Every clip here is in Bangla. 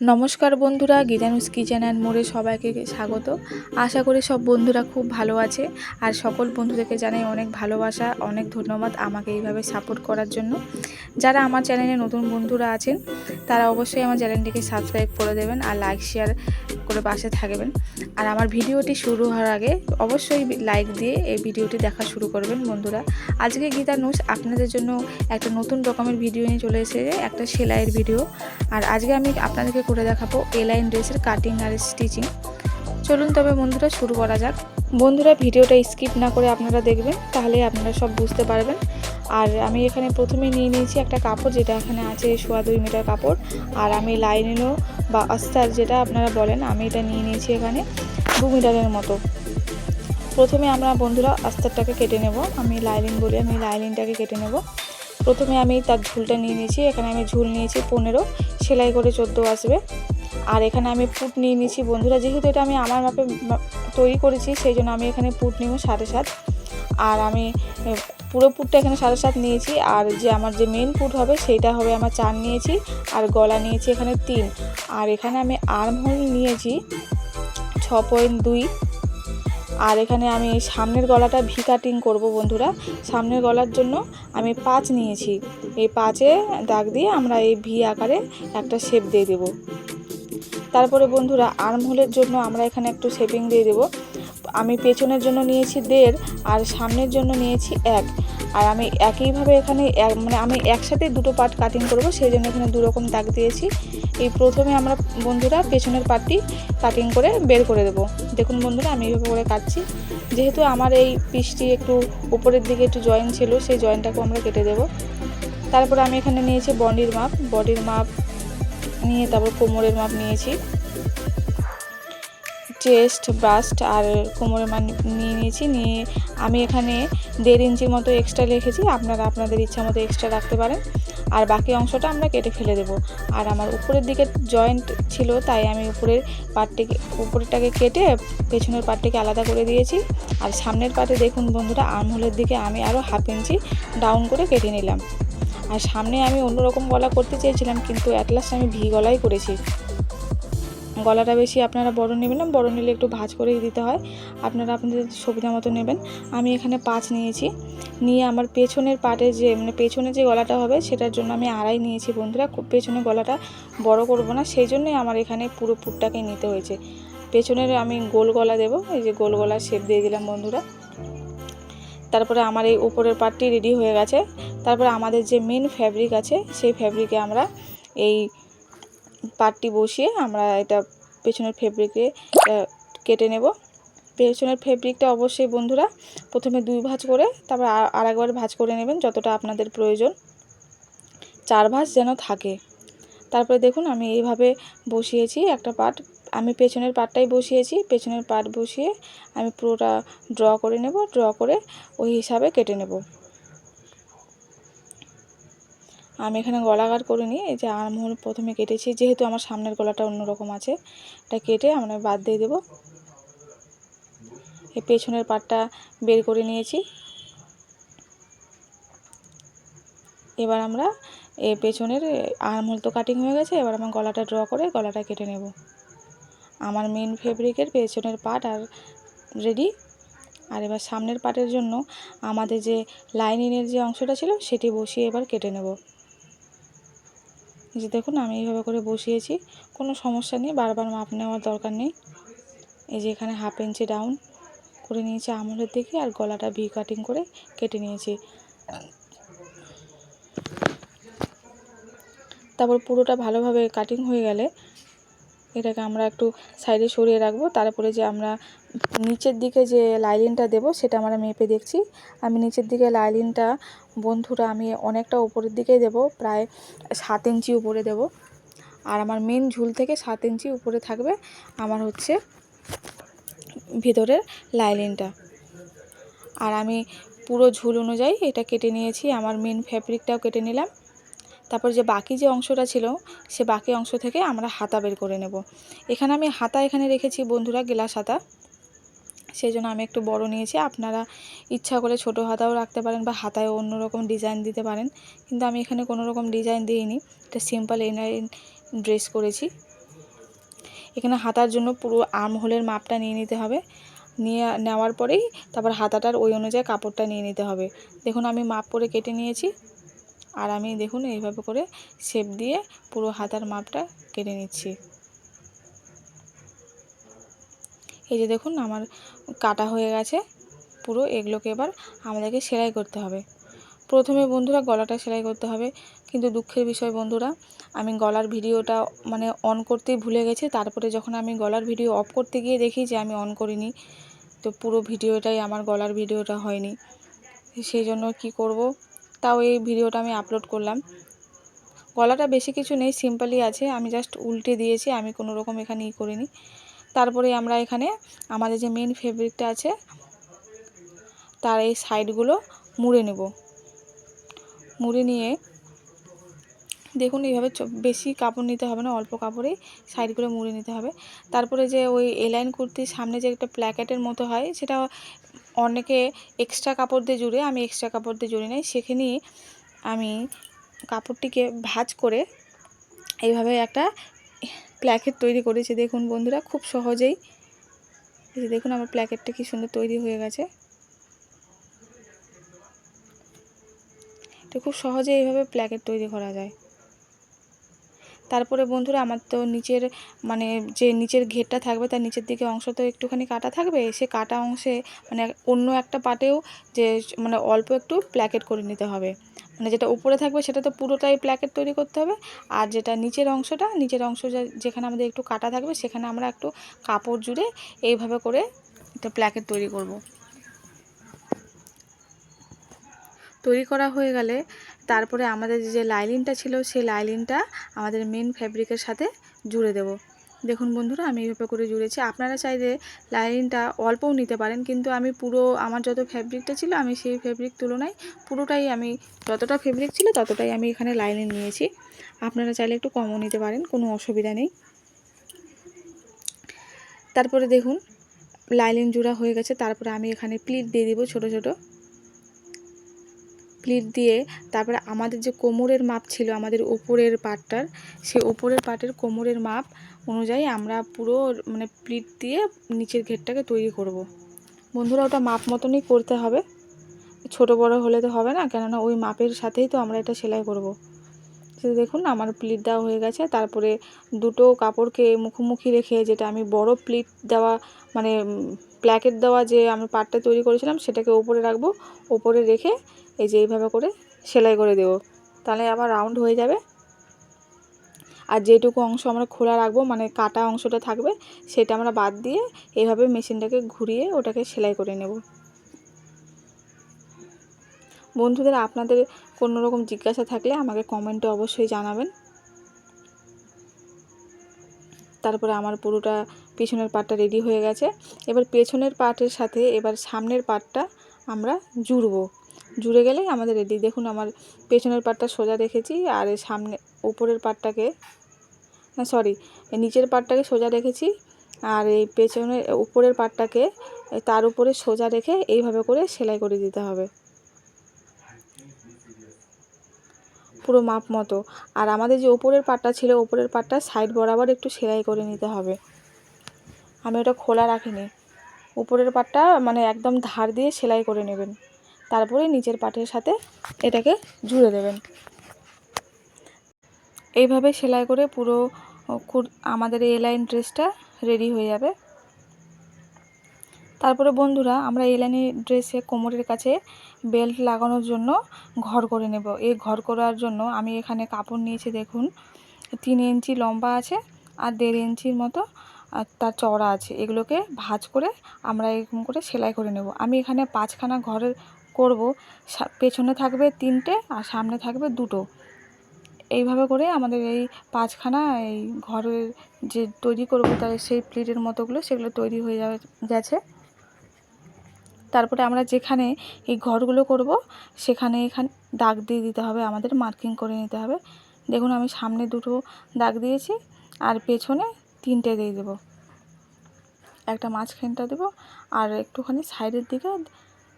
নমস্কার বন্ধুরা গীতানুস কিচেন অ্যান্ড মোড়ে সবাইকে স্বাগত। আশা করি সব বন্ধুরা খুব ভালো আছে। আর সকল বন্ধুদেরকে জানাই অনেক ভালোবাসা, অনেক ধন্যবাদ আমাকে এইভাবে সাপোর্ট করার জন্য। যারা আমার চ্যানেলে নতুন বন্ধুরা আছেন, তারা অবশ্যই আমার চ্যানেলটিকে সাবস্ক্রাইব করে দেবেন আর লাইক শেয়ার করে পাশে থাকবেন। আর আমার ভিডিওটি শুরু হওয়ার আগে অবশ্যই লাইক দিয়ে এই ভিডিওটি দেখা শুরু করবেন বন্ধুরা। আজকে গীতা নুস আপনাদের জন্য একটা নতুন রকমের ভিডিও নিয়ে চলে এসেছে, একটা সেলাইয়ের ভিডিও আর আজকে আমি আপনাদেরকে করে দেখাবো এলাইন ড্রেসের কাটিং আর স্টিচিং চলুন তবে বন্ধুরা শুরু করা যাক। বন্ধুরা ভিডিওটা স্কিপ না করে আপনারা দেখবেন তাহলে আপনারা সব বুঝতে পারবেন। আর আমি এখানে প্রথমে নিয়ে নিয়েছি একটা কাপড়, যেটা এখানে আছে সোয়া দুই মিটার কাপড়। আর আমি লাইনিনও বা আস্তার যেটা আপনারা বলেন, আমি এটা নিয়ে নিয়েছি এখানে দু মিটারের মতো। প্রথমে আমরা বন্ধুরা আস্তারটাকে কেটে নেব। আমি লাইলিন বলি আমি লাইলিনটাকে কেটে নেব। প্রথমে আমি তার ঝুলটা নিয়ে নিয়েছি, এখানে আমি ঝুল নিয়েছি পনেরো, সেলাই করে চোদ্দ আসবে। আর এখানে আমি পুট নিয়ে নিয়েছি, বন্ধুরা যেহেতু এটা আমি আমার মাপে তৈরি করেছি, সেই জন্য আমি এখানে পুট নেব সাড়ে সাত। আর আমি পুরো পুটটা এখানে সাড়ে সাত নিয়েছি, আর যে আমার যে মেন পুট হবে সেইটা হবে আমার চার নিয়েছি, আর গলা নিয়েছি এখানে তিন। আর এখানে আমি আর্ম হোল নিয়েছি ছ পয়েন্ট দুই। আর এখানে আমি সামনের গলাটা ভি কাটিং করব বন্ধুরা। সামনের গলার জন্য আমি পাঁচ নিয়েছি। এই পাঁচে দাগ দিয়ে আমরা এই ভি আকারে একটা শেপ দিয়ে দেব। তারপরে বন্ধুরা আর্ম হোলের জন্য আমরা এখানে একটু শেপিং দিয়ে দেব। আমি পেছনের জন্য নিয়েছি দেড় আর সামনের জন্য নিয়েছি এক। আর আমি একইভাবে এখানে মানে আমি একসাথে দুটো পার্ট কাটিং করব, সেই জন্য এখানে দু রকম দাগ দিয়েছি। এই প্রথমে আমরা বন্ধুরা পেছনের পার্টটি কাটিং করে বের করে দেব। দেখুন বন্ধুরা, আমি এইভাবে করে কাটছি। যেহেতু আমার এই পিসটি একটু উপরের দিকে একটু জয়েন্ট ছিল, সেই জয়েন্টটাকেও আমরা কেটে দেব। তারপরে আমি এখানে নিয়েছি বডির মাপ বডির মাপ নিয়ে তারপর কোমরের মাপ নিয়েছি। চেস্ট ব্রাস্ট আর কোমরের মান নিয়ে নিয়েছি। নিয়ে আমি এখানে দেড় ইঞ্চি মতো এক্সট্রা রেখেছি। আপনারা আপনাদের ইচ্ছা মতো এক্সট্রা রাখতে পারেন। আর বাকি অংশটা আমরা কেটে ফেলে দেব। আর আমার উপরের দিকে জয়েন্ট ছিল, তাই আমি উপরের পাটটিকে উপরেরটাকে কেটে পেছনের পাটটিকে আলাদা করে দিয়েছি। আর সামনের পাতে দেখুন বন্ধুরা আর্মহোলের দিকে আমি আরও হাফ ইঞ্চি ডাউন করে কেটে নিলাম। আর সামনে আমি অন্যরকম গলা করতে চেয়েছিলাম, কিন্তু অ্যাটলাস্ট আমি ভি গলাই করেছি। গলাটা বেশি আপনারা বড় নেবেন না, বড় নিলে একটু ভাজ করেই দিতে হয়। আপনারা আপনাদের সুবিধা মতো নেবেন। আমি এখানে পাঁচ নিয়েছি। নিয়ে আমার পেছনের পাটে যে মানে পেছনে যে গলাটা হবে, সেটার জন্য আমি আড়াই নিয়েছি বন্ধুরা। খুব পেছনে গলাটা বড় করব না, সেই জন্যই আমার এখানে পুরো পুরটাকে নিতে হয়েছে। পেছনের আমি গোল গলা দেবো, এই যে গোল গলা শেপ দিয়ে দিলাম বন্ধুরা। তারপরে আমার এই উপরের পার্টটি রেডি হয়ে গেছে। তারপরে আমাদের যে মেন ফ্যাব্রিক আছে, সেই ফ্যাব্রিকে আমরা এই পাটটি বসিয়ে আমরা এটা পেছনের ফেব্রিকে কেটে নেব। পেছনের ফেব্রিকটা অবশ্যই বন্ধুরা প্রথমে দুই ভাঁজ করে, তারপর আর একবার ভাঁজ করে নেবেন যতটা আপনাদের প্রয়োজন। চার ভাঁজ যেন থাকে। তারপরে দেখুন আমি এইভাবে বসিয়েছি একটা পাট। আমি পেছনের পাটটাই বসিয়েছি, পেছনের পাট বসিয়ে আমি পুরোটা ড্র করে নেব। ড্র করে ওই হিসাবে কেটে নেব। আমি এখানে গলাঘাট করিনি, এই যে আরমহল প্রথমে কেটেছি, যেহেতু আমার সামনের গলাটা অন্যরকম আছে, এটা কেটে আমরা বাদ দিয়ে দেবো। এই পেছনের পাটটা বের করে নিয়েছি। এবার আমরা এই পেছনের আরমহল তো কাটিং হয়ে গেছে, এবার আমার গলাটা ড্র করে গলাটা কেটে নেব। আমার মেন ফেব্রিকের পেছনের পাট আর রেডি আর এবার সামনের পাটের জন্য আমাদের যে লাইনিংয়ের যে অংশটা ছিল, সেটি বসিয়ে এবার কেটে নেব। যে দেখুন আমি এইভাবে করে বসিয়েছি, কোনো সমস্যা নেই, বারবার মাপ নেওয়ার দরকার নেই। এই যে এখানে হাফ ইঞ্চি ডাউন করে নিয়েছি আমলের দিকে আর গলাটা ভি কাটিং করে কেটে নিয়েছি। তারপর পুরোটা ভালোভাবে কাটিং হয়ে গেলে এটাকে আমরা একটু সাইডে সরিয়ে রাখব। তারপরে যে আমরা নিচের দিকে যে লাইলিনটা দেব, সেটা আমরা মেপে দেখছি। আমি নিচের দিকে লাইলিনটা, বন্ধুরা, আমি অনেকটা উপরের দিকে দেব, প্রায় সাত ইঞ্চি উপরে দেব। আর আমার মেন ঝুল থেকে সাত ইঞ্চি উপরে থাকবে আমার হচ্ছে ভিতরের লাইলিনটা। আর আমি পুরো ঝুল অনুযায়ী এটা কেটে নিয়েছি, আমার মেন ফ্যাব্রিকটাও কেটে নিলাম। তারপর যে বাকি যে অংশটা ছিল, সে বাকি অংশ থেকে আমরা হাতা বের করে নেব। এখানে আমি হাতা এখানে রেখেছি বন্ধুরা, গ্লাস হাতা। সেই জন্য আমি একটু বড় নিয়েছি। আপনারা ইচ্ছা করে ছোট হাতাও রাখতে পারেন বা হাতায় অন্য রকম ডিজাইন দিতে পারেন। কিন্তু আমি এখানে কোনো রকম ডিজাইন দিইনি। এটা সিম্পল এনার ড্রেস করেছি। এখানে হাতার জন্য পুরো আর্ম হোলের মাপটা নিয়ে নিতে হবে। নিয়ে নেওয়ার পরেই তারপর হাতাটার ওই অনুযায়ী কাপড়টা নিয়ে নিতে হবে। দেখুন আমি মাপ করে কেটে নিয়েছি। আর আমি দেখুন এইভাবে করে শেপ দিয়ে পুরো হাতার মাপটা কেটে নিচ্ছি। এই যে দেখুন আমার কাটা হয়ে গেছে, পুরো এগুলোকে এবার আমাদেরকে সেলাই করতে হবে। প্রথমে বন্ধুরা গলাটা সেলাই করতে হবে, কিন্তু দুঃখের বিষয় বন্ধুরা, আমি গলার ভিডিওটা মানে অন করতেই ভুলে গেছি, তারপরে যখন আমি গলার ভিডিও অফ করতে গিয়ে দেখি যে আমি অন করিনি, তো পুরো ভিডিওটাই আমার গলার ভিডিওটা হয়নি। সেই জন্য কি করব? তাও এই ভিডিওটা আমি আপলোড করলাম। গলাটা বেশি কিছু নেই সিম্পলই আছে। আমি জাস্ট উল্টে দিয়েছি, আমি কোনো রকম এখানে ই করিনি। তারপরে আমরা এখানে আমাদের যে মেন ফেব্রিকটা আছে, তার এই সাইডগুলো মুড়ে নেব। মুড়ে নিয়ে দেখুন, এইভাবে বেশি কাপড় নিতে হবে না, অল্প কাপড়েই সাইডগুলো মুড়ে নিতে হবে। তারপরে যে ওই এলাইন কুর্তির সামনে যে একটা প্ল্যাকেটের মতো হয়, সেটা অনেকে এক্সট্রা কাপড় দিয়ে জুড়ে, আমি এক্সট্রা কাপড় দিয়ে জুড়ে নেই সেখানেই আমি কাপড়টিকে ভাঁজ করে এইভাবে একটা প্ল্যাকেট তৈরি করেছি। দেখুন বন্ধুরা, খুব সহজেই। দেখুন আমার প্ল্যাকেটটা কি সুন্দর তৈরি হয়ে গেছে। তো খুব সহজে এইভাবে প্ল্যাকেট তৈরি করা যায়। তারপরে বন্ধুরা আমার তো নিচের মানে যে নিচের ঘেরটা থাকবে তার নিচের দিকে অংশ তো একটুখানি কাটা থাকবে, সে কাটা অংশে মানে অন্য একটা পাটেও যে মানে অল্প একটু প্ল্যাকেট করে নিতে হবে। মানে যেটা উপরে থাকবে সেটা তো পুরোটাই প্ল্যাকেট তৈরি করতে হবে। আর যেটা নিচের অংশটা, নিচের অংশ যেখানে আমাদের একটু কাটা থাকবে সেখানে আমরা একটু কাপড় জুড়ে এইভাবে করে একটা প্ল্যাকেট তৈরি করব। তৈরি করা হয়ে গেলে তারপরে আমাদের যে লাইলিনটা ছিল, সেই লাইলিনটা আমাদের মেন ফ্যাব্রিকের সাথে জুড়ে দেব। দেখুন বন্ধুরা, আমি এইভাবে করে জুড়েছি। আপনারা চাইলে লাইনিংটা অল্পও নিতে পারেন, কিন্তু আমি পুরো আমার যত ফ্যাব্রিকটা ছিল, আমি সেই ফ্যাব্রিক তুলনায় পুরোটাই আমি যতটা ফ্যাব্রিক ছিল, ততটাই আমি এখানে লাইনিং নিয়েছি। আপনারা চাইলে একটু কমও নিতে পারেন, কোনো অসুবিধা নেই। তারপরে দেখুন, লাইলিন জোড়া হয়ে গেছে। তারপরে আমি এখানে প্লিট দিয়ে দিব ছোট ছোট। প্লিট দিয়ে তারপরে আমাদের যে কোমরের মাপ ছিল, আমাদের ওপরের পাটটার সে ওপরের পাটের কোমরের মাপ অনুযায়ী আমরা পুরো মানে প্লিট দিয়ে নিচের ঘেরটাকে তৈরি করব। বন্ধুরা, ওটা মাপ মতনই করতে হবে ছোট বড় হলে তো হবে না, কেননা ওই মাপের সাথেই তো আমরা এটা সেলাই করব। দেখুন আমার প্লিট দেওয়া হয়ে গেছে। তারপরে দুটো কাপড়কে মুখোমুখি রেখে যেটা আমি বড় প্লিট দেওয়া মানে প্ল্যাকেট দেওয়া যে আমি পাটটা তৈরি করেছিলাম, সেটাকে ওপরে রাখব। ওপরে রেখে এই যে এইভাবে করে সেলাই করে দেব। তাহলে আবার রাউন্ড হয়ে যাবে। আর যেটুকু অংশ আমরা খোলা রাখব মানে কাটা অংশটা থাকবে, সেটা আমরা বাদ দিয়ে এইভাবে মেশিনটাকে ঘুরিয়ে ওটাকে সেলাই করে নেব। বন্ধুদের, আপনাদের কোনো রকম জিজ্ঞাসা থাকলে আমাকে কমেন্টে অবশ্যই জানাবেন। তারপরে আমার পুরোটা পিছনের পাটটা রেডি হয়ে গেছে। এবার পেছনের পাটের সাথে এবার সামনের পাটটা আমরা জুড়বো। জুড়ে গেলেই আমাদের রেডি দেখুন আমার পেছনের পাটটা সোজা রেখেছি আর সামনে উপরের পাটটাকে না সরি নিচের পাটটাকে সোজা রেখেছি আর এই পেছনের উপরের পাটটাকে তার উপরে সোজা রেখে এইভাবে করে সেলাই করে দিতে হবে। পুরো মাপ মতো। আর আমাদের যে উপরের পাটটা ছিল, ওপরের পাটটা সাইড বরাবর একটু সেলাই করে নিতে হবে। আমি ওটা খোলা রাখিনি। উপরের পাটটা মানে একদম ধার দিয়ে সেলাই করে নেবেন। তারপরে নিচের পাটের সাথে এটাকে জুড়ে দেবেন। এইভাবে সেলাই করে পুরো আমাদের এই লাইন ড্রেসটা রেডি হয়ে যাবে। তারপরে বন্ধুরা, আমরা এই লাইনের ড্রেসে কোমরের কাছে বেল্ট লাগানোর জন্য ঘর করে নেব। এই ঘর করার জন্য আমি এখানে কাপড় নিয়েছি, দেখুন, তিন ইঞ্চি লম্বা আছে আর দেড় ইঞ্চির মতো, আর তার চওড়া আছে। এগুলোকে ভাজ করে আমরা এরকম করে সেলাই করে নেব। আমি এখানে পাঁচখানা ঘরের করব। পেছনে থাকবে তিনটে আর সামনে থাকবে দুটো। এইভাবে করে আমাদের এই পাঁচখানা এই ঘরের যে তৈরি করব, তার সেই প্লেটের মতোগুলো সেগুলো তৈরি হয়ে যাবে গেছে তারপরে আমরা যেখানে এই ঘরগুলো করব, সেখানে এখানে দাগ দিয়ে দিতে হবে, আমাদের মার্কিং করে নিতে হবে। দেখুন, আমি সামনে দুটো দাগ দিয়েছি আর পেছনে তিনটে দিয়ে দেবো। একটা মাঝখানটা দেবো আর একটুখানি সাইডের দিকে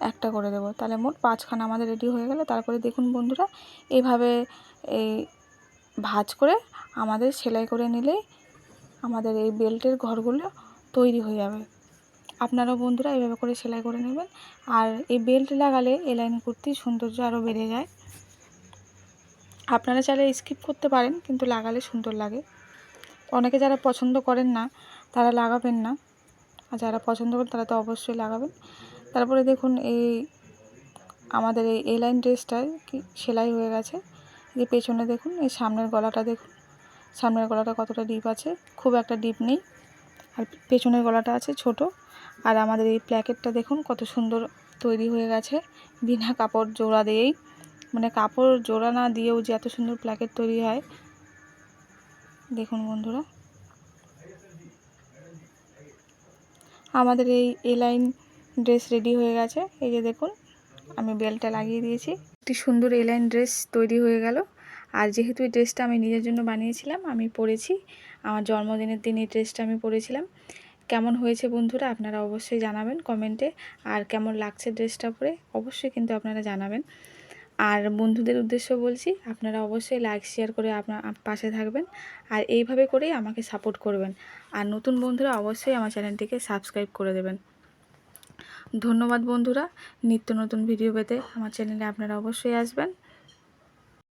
একটা করে দেবো। তাহলে মোট পাঁচখানা আমাদের রেডি হয়ে গেল। তারপরে দেখুন বন্ধুরা, এভাবে এই ভাজ করে আমাদের সেলাই করে নিলেই আমাদের এই বেল্টের ঘরগুলো তৈরি হয়ে যাবে। আপনারাও বন্ধুরা এভাবে করে সেলাই করে নেবেন। আর এই বেল্ট লাগালে এলাইন কুর্তির সৌন্দর্য আরও বেড়ে যায়। আপনারা চাইলে স্কিপ করতে পারেন, কিন্তু লাগালে সুন্দর লাগে। অনেকে যারা পছন্দ করেন না, তারা লাগাবেন না। আর যারা পছন্দ করেন, তারা তো অবশ্যই লাগাবেন। তারপরে দেখুন এই আমাদের এই এ লাইন ড্রেসটা কি সেলাই হয়ে গেছে। এই পেছনে দেখুন, এই সামনের গলাটা দেখুন। সামনের গলাটা কতটা ডিপ আছে, খুব একটা ডিপ নেই। আর পেছনের গলাটা আছে ছোট। আর আমাদের এই প্ল্যাকেটটা দেখুন কত সুন্দর তৈরি হয়ে গেছে। বিনা কাপড় জোড়া দিয়েই। মানে কাপড় জোড়া না দিয়েও যে এত সুন্দর প্ল্যাকেট তৈরি হয়। দেখুন বন্ধুরা। আমাদের এই এলাইন ড্রেস রেডি হয়ে গেছে। এই যে দেখুন, আমি বেলটা লাগিয়ে দিয়েছি। একটি সুন্দর এ লাইন ড্রেস তৈরি হয়ে গেল। আর যেহেতু এই ড্রেসটা আমি নিজের জন্য বানিয়েছিলাম, আমি পরেছি। আমার জন্মদিনের দিন এই ড্রেসটা আমি পরেছিলাম। কেমন হয়েছে বন্ধুরা আপনারা অবশ্যই জানাবেন কমেন্টে। আর কেমন লাগছে ড্রেসটা পরে অবশ্যই কিন্তু আপনারা জানাবেন। আর বন্ধুদের উদ্দেশ্য বলছি, আপনারা অবশ্যই লাইক শেয়ার করে আপনার পাশে থাকবেন। আর এইভাবে করেই আমাকে সাপোর্ট করবেন। আর নতুন বন্ধুরা অবশ্যই আমার চ্যানেলটিকে সাবস্ক্রাইব করে দেবেন। ধন্যবাদ বন্ধুরা, নিত্য নতুন ভিডিও পেতে। আমার চ্যানেলে আপনারা অবশ্যই আসবেন।